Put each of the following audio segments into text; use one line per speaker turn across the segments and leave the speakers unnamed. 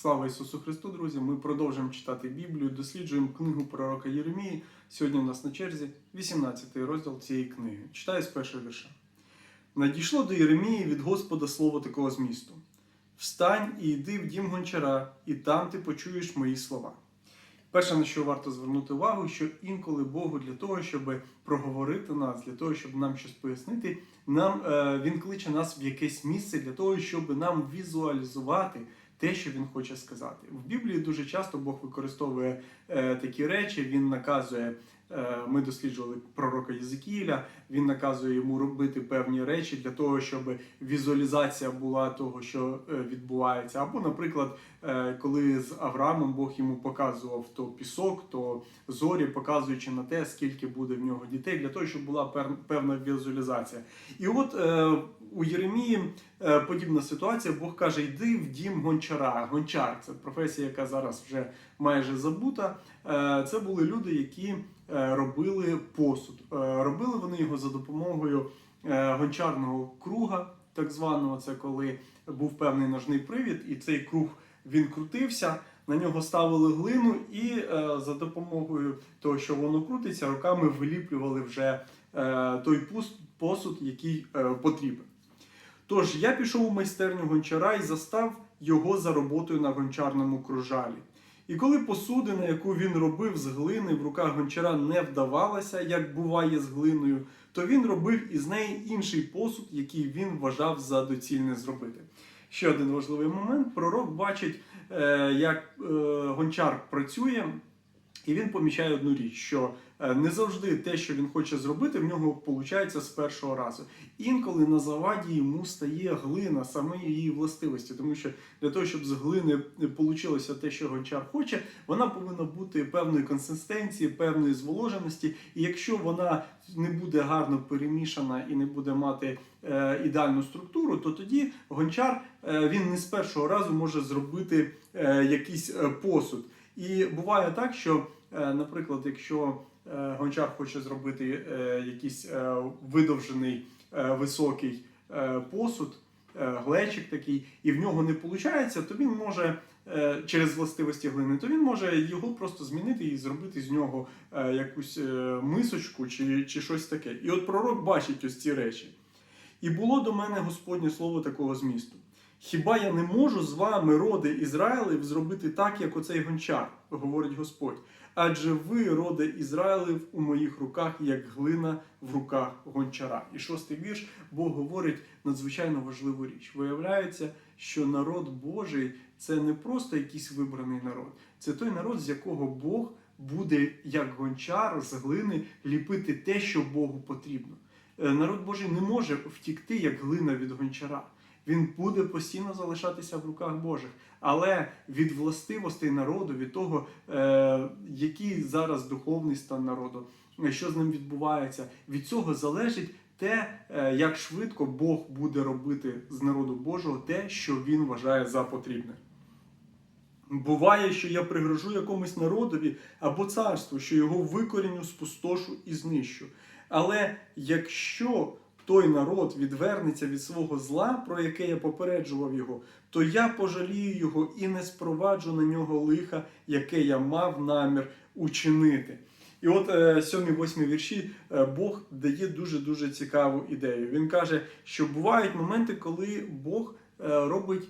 Слава Ісусу Христу, друзі! Ми продовжуємо читати Біблію, досліджуємо книгу пророка Єремії. Сьогодні у нас на черзі 18 розділ цієї книги. Читаю з першого вірша. Надійшло до Єремії від Господа слово такого змісту: Встань і йди в дім гончара, і там ти почуєш мої слова. Перше, на що варто звернути увагу, що інколи Богу для того, щоб проговорити нас, для того, щоб нам щось пояснити, нам е, він кличе нас в якесь місце для того, щоб нам візуалізувати те, що він хоче сказати. В Біблії дуже часто Бог використовує е, такі речі. Він наказує. е, Ми досліджували пророка Єзекіїля, він наказує йому робити певні речі для того, щоб візуалізація була того, що е, відбувається. Або, наприклад, е, коли з Авраамом Бог йому показував то пісок, то зорі, показуючи на те, скільки буде в нього дітей, для того, щоб була певна візуалізація. І от у Єремії е, подібна ситуація. Бог каже: йди в дім гончара. Гончар це професія, яка зараз вже майже забута. Е, це були люди, які е, робили посуд. Робили вони його за допомогою гончарного круга, так званого. Це коли був певний ножний привід, і цей круг він крутився. На нього ставили глину, і е, за допомогою того, що воно крутиться, руками виліплювали вже е, той посуд, який е, потрібен. Тож я пішов у майстерню гончара і застав його за роботою на гончарному кружалі. І коли посудина, яку він робив з глини, в руках гончара не вдавалася, як буває з глиною, то він робив із неї інший посуд, який він вважав за доцільне зробити. Ще один важливий момент: пророк бачить, е, як е, гончар працює, і він помічає одну річ, що е, не завжди те, що він хоче зробити, в нього виходить з першого разу. Інколи на заваді йому стає глина, саме її властивості, тому що для того, щоб з глини вийшло те, що гончар хоче, вона повинна бути певної консистенції, певної зволоженості. І якщо вона не буде гарно перемішана і не буде мати е, ідеальну структуру, то тоді гончар е, він не з першого разу може зробити е, якийсь е, посуд. І буває так, що, е, наприклад, якщо е, гончар хоче зробити е, якийсь видовжений високий посуд, глечик такий, і в нього не виходить, то він може через властивості глини, то він може його просто змінити і зробити з нього якусь мисочку чи, чи щось таке. І от пророк бачить ось ці речі. І було до мене Господнє слово такого змісту. Хіба я не можу з вами, роди Ізраїлів, зробити так, як оцей гончар, говорить Господь. Адже ви, роди Ізраїлів, у моїх руках, як глина в руках гончара. І шостий вірш Бог говорить надзвичайно важливу річ. Виявляється, що народ Божий це не просто якийсь вибраний народ, це той народ, з якого Бог буде як гончар з глини ліпити те, що Богу потрібно. Е, Народ Божий не може втікти як глина від гончара. Він буде постійно залишатися в руках Божих. Але від властивостей народу, від того, е, який зараз духовний стан народу, що з ним відбувається, від цього залежить те, е, як швидко Бог буде робити з народу Божого те, що він вважає за потрібне. Буває, що я пригрожу якомусь народові або царству, що його викоріню, спустошу і знищу. Але якщо той народ відвернеться від свого зла, про яке я попереджував його, то я пожалію його і не спроваджу на нього лиха, яке я мав намір учинити. І от е, сьомі, восьмі вірші е, Бог дає дуже дуже цікаву ідею. Він каже, що бувають моменти, коли Бог е, робить е,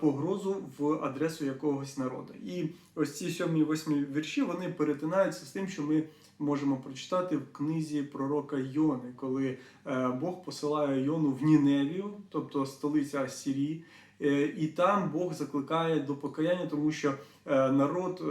погрозу в адресу якогось народу. І ось ці сьомі, восьмі вірші вони перетинаються з тим, що ми можемо прочитати в книзі пророка Йони, коли е, Бог посилає Йону в Ніневію, тобто столиця Ассірії. Е, І там Бог закликає до покаяння, тому що е, народ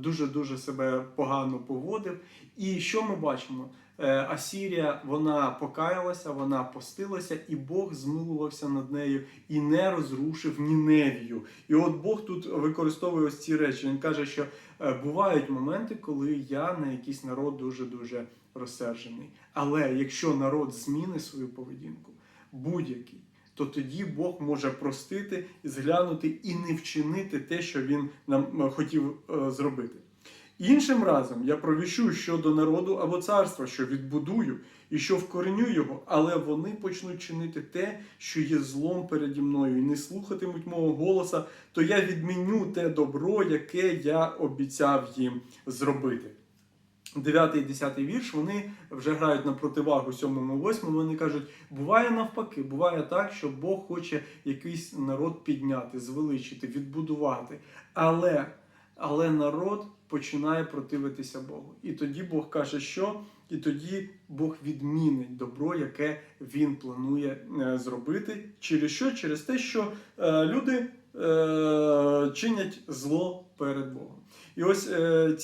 дуже дуже себе погано поводив. І що ми бачимо? Е, Асірія вона покаялася, вона постилася, і Бог змилувався над нею і не розрушив Ніневію. І от Бог тут використовує ось ці речі. Він каже, що е, бувають моменти, коли я на якийсь народ дуже дуже розсержений. Але якщо народ змінить свою поведінку, будь-який. То тоді Бог може простити, зглянути і не вчинити те, що він нам е, хотів зробити. Іншим разом я провіщу щодо народу або царства, що відбудую і що вкореню його, але вони почнуть чинити те, що є злом переді мною, і не слухатимуть мого голоса, то я відміню те добро, яке я обіцяв їм зробити. 9 і 10 вірш вони вже грають на противагу 7 і 8. Вони кажуть, буває навпаки, буває так, що Бог хоче якийсь народ підняти, звеличити, відбудувати. Але, але народ починає противитися Богу. І тоді Бог каже, що? І тоді Бог відмінить добро, яке він планує е, зробити. Через що? Через те, що е, люди е, чинять зло перед Богом. І ось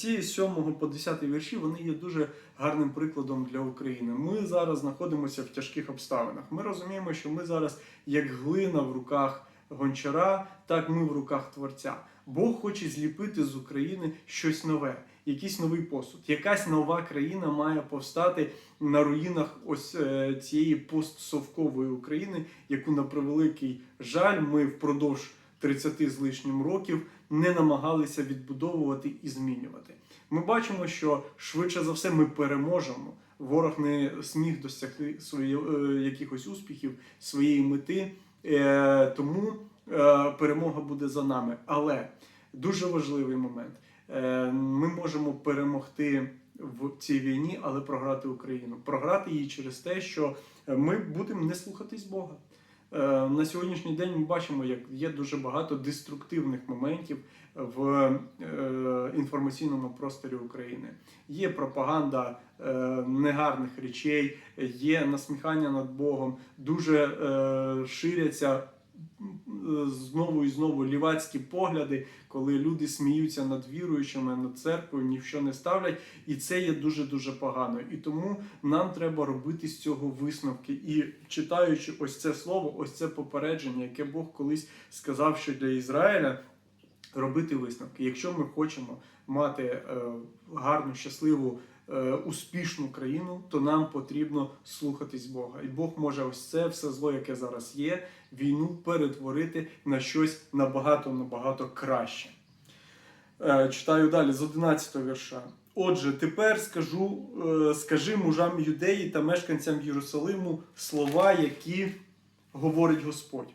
ці з 7 по 10 вірші вони є дуже гарним прикладом для України. Ми зараз знаходимося в тяжких обставинах. Ми розуміємо, що ми зараз як глина в руках гончара, так ми в руках творця. Бог хоче зліпити з України щось нове, якийсь новий посуд. Якась нова країна має повстати на руїнах ось е, цієї постсовкової України, яку на превеликий жаль ми впродовж 30 з лишнім років не намагалися відбудовувати і змінювати. Ми бачимо, що швидше за все ми переможемо. Ворог не зміг досягти свої, е, якихось успіхів, своєї мети, тому е, перемога буде за нами. Але дуже важливий момент: е, ми можемо перемогти в цій війні, але програти Україну. Програти її через те, що ми будемо не слухатись Бога. Е, На сьогоднішній день ми бачимо, як є дуже багато деструктивних моментів в е, інформаційному просторі України. Є пропаганда е, негарних речей, є насміхання над Богом, дуже ширяться знову і знову лівацькі погляди, коли люди сміються над віруючими, над церквою, ні не ставлять, і це є дуже дуже погано. І тому нам треба робити з цього висновки. І читаючи ось це слово, ось це попередження, яке Бог колись сказав, що для Ізраїля. Робити висновки. Якщо ми хочемо мати е, гарну, щасливу, успішну країну, то нам потрібно слухатись Бога. І Бог може ось це все зло, яке зараз є, війну перетворити на щось набагато набагато краще. Е, читаю далі з 11 вірша. Отже, тепер скажу, е, скажи мужам юдеї та мешканцям Єрусалиму слова, які говорить Господь.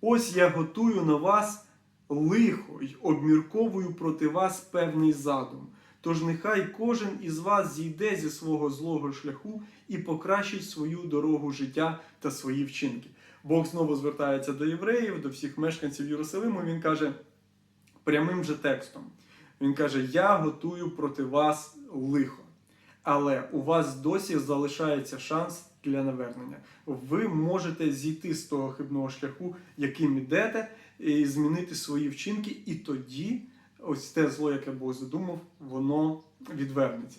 Ось я готую на вас лихо й обмірковую проти вас певний задум. Тож нехай кожен із вас зійде зі свого злого шляху і покращить свою дорогу життя та свої вчинки. Бог знову звертається до євреїв, до всіх мешканців Єрусалиму. Він каже прямим же текстом. Він каже: Я готую проти вас лихо, але у вас досі залишається шанс для навернення. Ви можете зійти з того хибного шляху, яким ідете, і змінити свої вчинки, і тоді ось те зло, яке Бог задумав, воно відвернеться.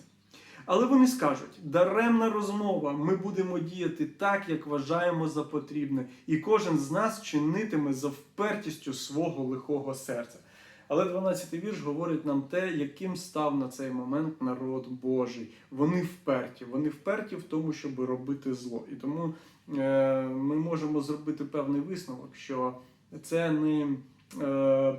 Але вони скажуть: даремна розмова, ми будемо діяти так, як вважаємо за потрібне, і кожен з нас чинитиме за впертістю свого лихого серця. Але 12-й вірш говорить нам те, яким став на цей момент народ Божий. Вони вперті. Вони вперті в тому, щоб робити зло. І тому е, ми можемо зробити певний висновок, що це не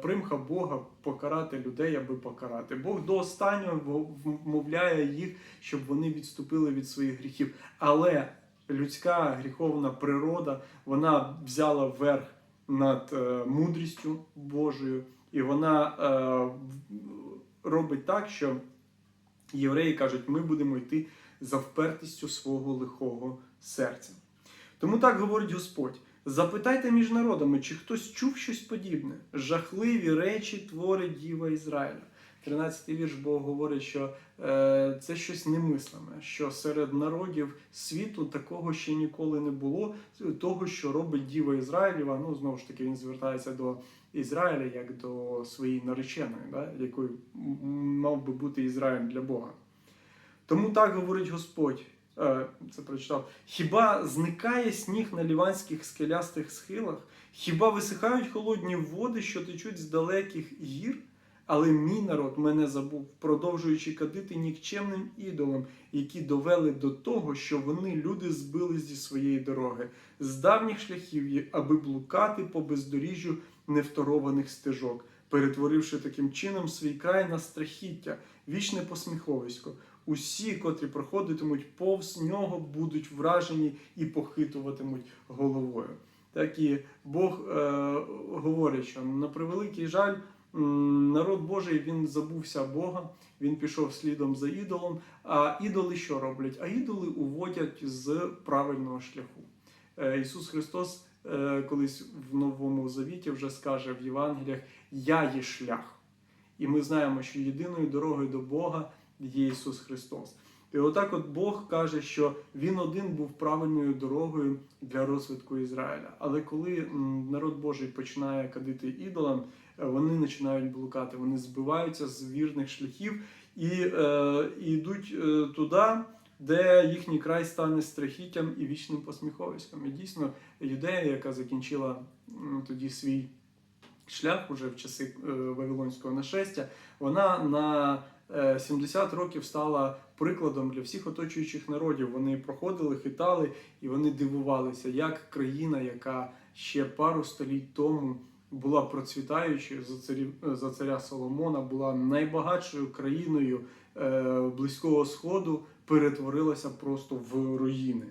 примха Бога покарати людей, аби покарати. Бог до останнього вмовляє їх, щоб вони відступили від своїх гріхів. Але людська гріховна природа вона взяла верх над е, мудрістю Божою, і вона е, робить так, що євреї кажуть, ми будемо йти за впертістю свого лихого серця. Тому так говорить Господь. Запитайте між народами, чи хтось чув щось подібне. Жахливі речі творить Діва Ізраїля. 13-й вірш Бог говорить, що е, це щось немислиме, що серед народів світу такого ще ніколи не було, того, що робить Діва Ізраїлєва. Ну, знову ж таки, він звертається до Ізраїля як до своєї нареченої, да, якою мав би бути Ізраїль для Бога. Тому так говорить Господь. Е, Це прочитав. Хіба зникає сніг на ліванських скелястих схилах? Хіба висихають холодні води, що течуть з далеких гір? Але мій народ мене забув, продовжуючи кадити нікчемним ідолам, які довели до того, що вони люди збили зі своєї дороги, з давніх шляхів, аби блукати по бездоріжжю невторованих стежок. перетворивши таким чином свій край на страхіття, вічне посміховисько. Усі, котрі проходитимуть повз нього, будуть вражені і похитуватимуть головою. Так і Бог е, говорить, що на превеликий жаль, народ Божий він забувся Бога, він пішов слідом за ідолом. А ідоли що роблять? А ідоли уводять з правильного шляху. Е, Ісус Христос е, колись в Новому Завіті вже скаже в Євангеліях: Я є шлях. І ми знаємо, що єдиною дорогою до Бога є Ісус Христос. І отак от Бог каже, що Він один був правильною дорогою для розвитку Ізраїля. Але коли народ Божий починає кадити ідолам, е, вони починають блукати, вони збиваються з вірних шляхів і, е, йдуть е, туди, де їхній край стане страхіттям і вічним посміховиськом. І дійсно, юдея, яка закінчила м, тоді свій шлях уже в часи е, Вавилонського нашестя, вона на 70 років стала прикладом для всіх оточуючих народів. Вони проходили, хитали і вони дивувалися, як країна, яка ще пару століть тому була процвітаючою за царів за царя Соломона, була найбагатшою країною е, Близького Сходу, перетворилася просто в руїни.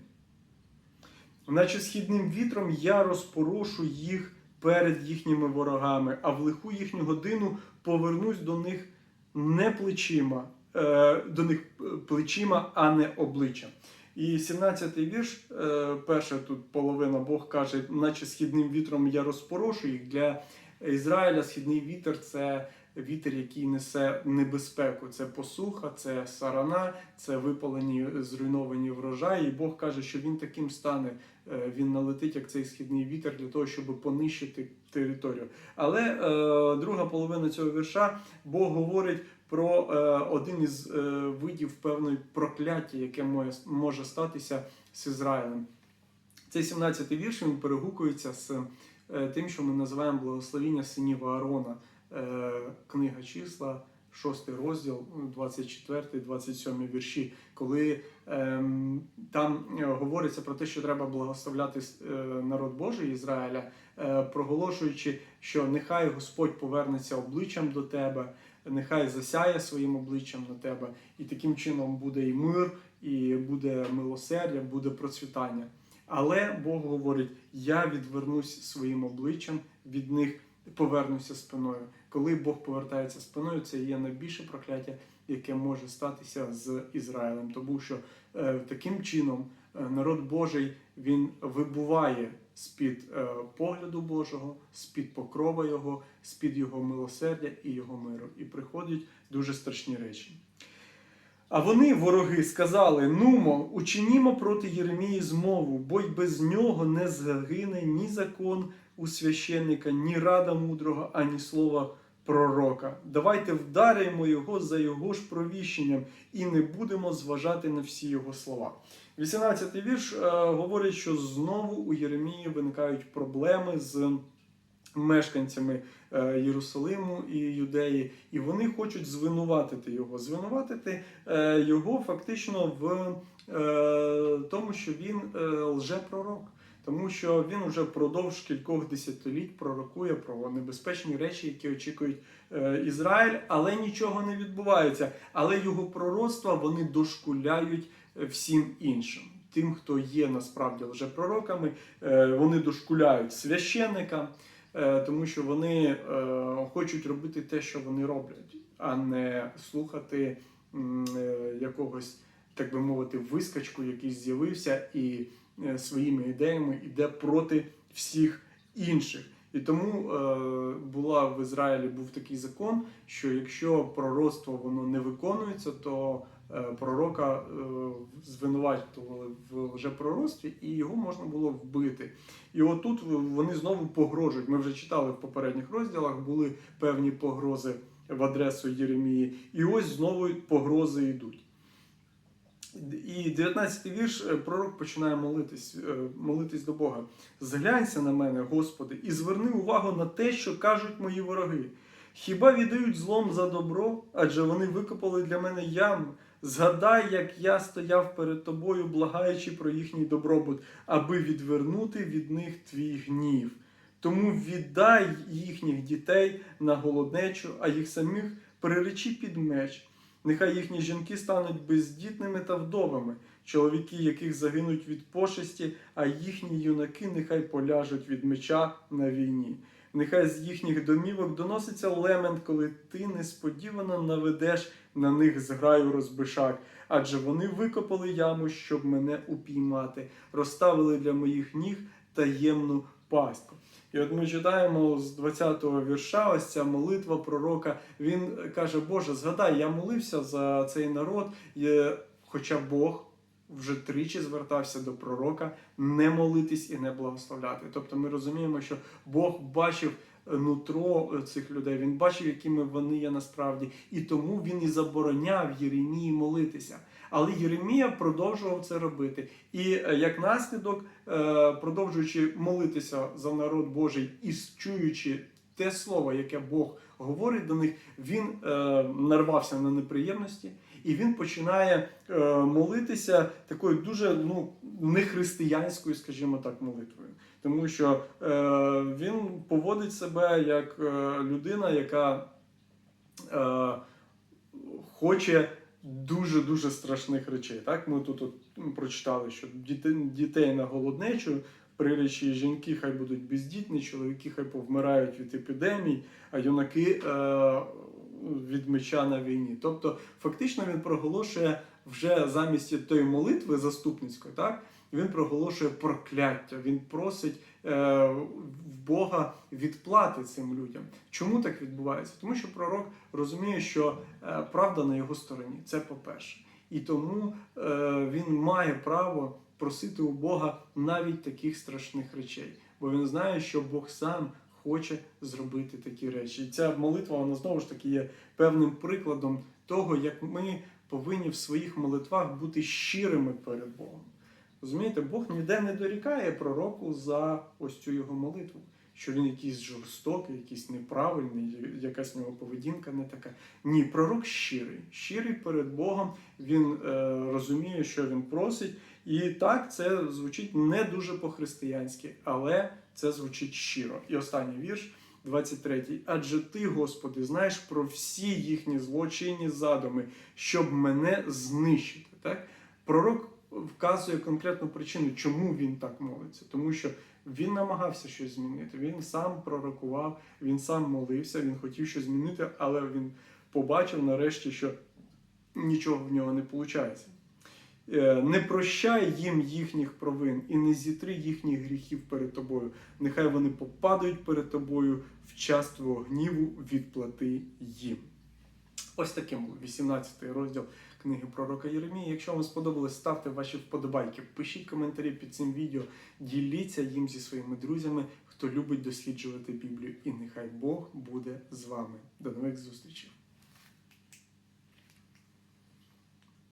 Наче східним вітром я розпорушу їх перед їхніми ворогами, а в лиху їхню годину повернусь до них не плечима, е, до них плечима, а не обличчям. І 17-й вірш, е, перша тут половина Бог каже, наче східним вітром я розпорошу їх. Для Ізраїля східний вітер це вітер, який несе небезпеку. Це посуха, це сарана, це випалені зруйновані врожаї. І Бог каже, що він таким стане. Е, Він налетить як цей східний вітер для того, щоб понищити територію. Але е, друга половина цього вірша Бог говорить про е, один із е, видів певної прокляття, яке може, може статися з Ізраїлем. Цей 17-й вірш він перегукується з е, тим, що ми називаємо благословіння синів Аарона, книга числа. 6 розділ, 24-27 вірші, коли ем, там е, говориться про те, що треба благословляти е, народ Божий Ізраїля, е, проголошуючи, що нехай Господь повернеться обличчям до тебе, нехай засяє своїм обличчям на тебе, і таким чином буде і мир, і буде милосердя, буде процвітання. Але Бог говорить: я відвернусь своїм обличчям від них, повернуся спиною. Коли Бог повертається спиною, це є найбільше прокляття, яке може статися з Ізраїлем, тому що е, таким чином е, народ Божий він вибуває з-під е, погляду Божого, з-під покрова Його, з-під Його милосердя і Його миру. І приходять дуже страшні речі. А вони, вороги, сказали: Нумо, учинімо проти Єремії змову, бо й без нього не загине ні закон у священника, ні рада мудрого, ані слова пророка. Давайте вдаримо його за його ж провіщенням і не будемо зважати на всі його слова. 18-й вірш е, говорить, що знову у Єремії виникають проблеми з мешканцями е, Єрусалиму і Юдеї, і вони хочуть звинуватити його. Звинуватити е, його фактично в е, тому, що він лжепророк. Тому що він вже впродовж кількох десятиліть пророкує про небезпечні речі, які очікують е, Ізраїль, але нічого не відбувається. Але його пророцтва вони дошкуляють е, всім іншим. Тим, хто є насправді лжепророками, е, вони дошкуляють священникам, тому що вони хочуть робити те, що вони роблять, а не слухати якогось, так би мовити, вискачку, який з'явився і своїми ідеями йде проти всіх інших. І тому е, була в Ізраїлі був такий закон, що якщо пророцтво воно не виконується, то е, пророка е, звинувачували в лжепророцтві, і його можна було вбити. І отут вони знову погрожують. Ми вже читали в попередніх розділах, були певні погрози в адресу Єремії, і ось знову погрози йдуть. І 19 вірш е, пророк починає молитись, е, молитись до Бога. Зглянься на мене, Господи, і зверни увагу на те, що кажуть мої вороги. Хіба віддають злом за добро, адже вони викопали для мене яму. Згадай, як я стояв перед тобою, благаючи про їхній добробут, аби відвернути від них твій гнів. Тому віддай їхніх дітей на голоднечу, а їх самих приречи під меч. Нехай їхні жінки стануть бездітними та вдовами, чоловіки, яких загинуть від пошесті, а їхні юнаки нехай поляжуть від меча на війні. Нехай з їхніх домівок доноситься лемент, коли ти несподівано наведеш на них зграю розбишак, адже вони викопали яму, щоб мене упіймати, розставили для моїх ніг таємну пастку. І от ми читаємо з 20-го вірша, ось ця молитва пророка. Він каже: Боже, згадай, я молився за цей народ, хоча Бог вже тричі звертався до пророка не молитись і не благословляти. Тобто ми розуміємо, що Бог бачив нутро цих людей, він бачив, якими вони є насправді, і тому він і забороняв Єремії молитися. Але Єремія продовжував це робити. І е, як наслідок, е, продовжуючи молитися за народ Божий і чуючи те слово, яке Бог говорить до них, він е, нарвався на неприємності, і він починає е, молитися такою дуже ну, нехристиянською, скажімо так, молитвою. Тому що е, він поводить себе як е, людина, яка е, хоче дуже дуже страшних речей. Так, ми тут от, прочитали, що дітей, на голоднечу, приречі жінки хай будуть бездітні, чоловіки хай повмирають від епідемій, а юнаки е, від меча на війні. Тобто, фактично він проголошує вже замість тої молитви заступницької, так він проголошує прокляття. Він просить е, Бога відплати цим людям. Чому так відбувається? Тому що пророк розуміє, що е, правда на його стороні. Це по-перше. І тому е, він має право просити у Бога навіть таких страшних речей, бо він знає, що Бог сам хоче зробити такі речі. І ця молитва, вона знову ж таки є певним прикладом того, як ми повинні в своїх молитвах бути щирими перед Богом. Розумієте, Бог ніде не дорікає пророку за ось цю його молитву, що він якийсь жорстокий, якийсь неправильний, якась в нього поведінка не така. Ні, пророк щирий. Щирий перед Богом, він е, розуміє, що він просить. І так це звучить не дуже по-християнськи, але це звучить щиро. І останній вірш, 23. Адже ти, Господи, знаєш про всі їхні злочинні задуми, щоб мене знищити. Так? Пророк вказує конкретну причину, чому він так молиться. Тому що він намагався щось змінити. Він сам пророкував, він сам молився, він хотів щось змінити, але він побачив нарешті, що нічого в нього не виходить. Е, Не прощай їм їхніх провин і не зітри їхніх гріхів перед тобою. Нехай вони попадають перед тобою в час твого гніву відплати їм. Ось таким був 18 розділ книги пророка Єремії. Якщо вам сподобалось, ставте ваші вподобайки, пишіть коментарі під цим відео, діліться їм зі своїми друзями, хто любить досліджувати Біблію. І нехай Бог буде з вами. До нових зустрічей!